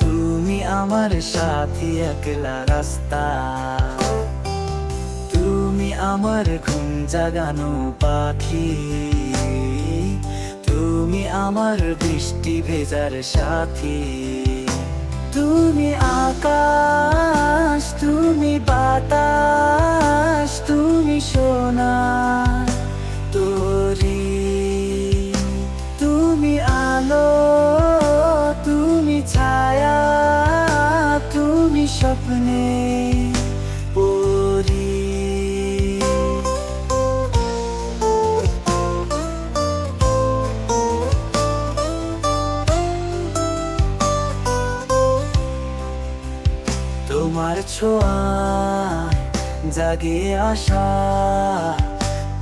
তুমি আমার সাথী, একলা রাস্তা। তুমি আমার ঘুম জাগানো পাখি। তুমি আমার বৃষ্টি ভেজার সাথী। তুমি আকাশ, তুমি বাতাস। ছোঁয়ায় জাগে আসা।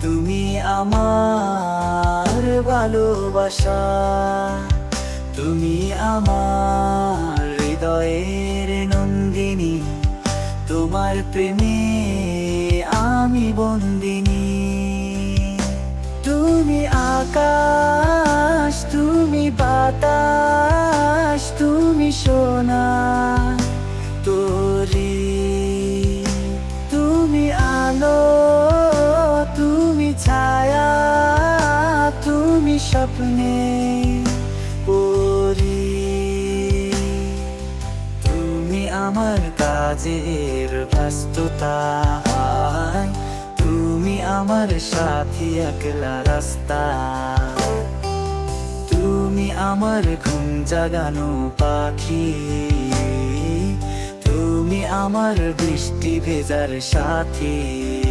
তুমি আমার ভালোবাসা। তুমি আমার হৃদয়ের নন্দিনী। তোমার প্রেমে আমি বন্দিনী। তুমি আকাশ, তুমি বাতাস, তুমি সোনা। স্বপ্নে পরি তুমি আমার কাজের ব্যস্ততা তুমি আমার সাথী একলা রাস্তা। তুমি আমার ঘুম জাগানো পাখি। তুমি আমার বৃষ্টি ভেজার সাথী।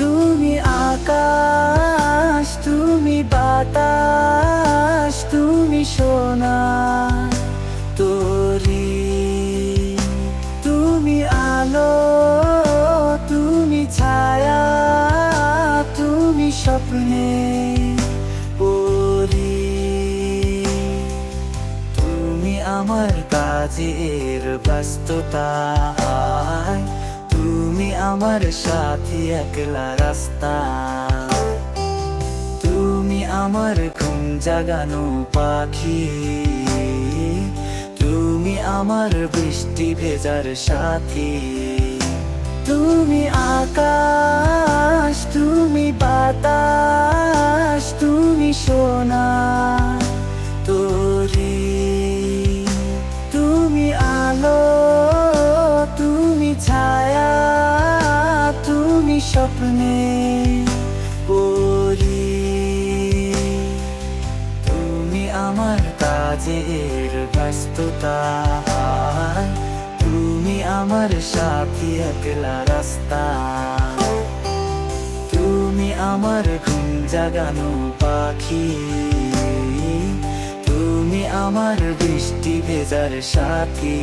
তুমি আকাশ, তুমি বাতাস, তুমি সোনা, তোরি, তুমি আলো, তুমি ছায়া, তুমি স্বপ্নে পরি তুমি আমার কাজের ব্যস্ততা। আমার সাথী একলা রাস্তা। তুমি আমার ঘুম জাগানো পাখি। তুমি আমার বৃষ্টি ভেজার সাথী। তুমি আকাশ, তুমি বাতাস, তুমি সোনা। তোরি স্বপ্নে পরি তুমি আমার কাজের ব্যস্ততা তুমি আমার সাথী একলা রাস্তা তুমি আমার ঘুম জাগানো পাখি তুমি আমার বৃষ্টি ভেজার সাথী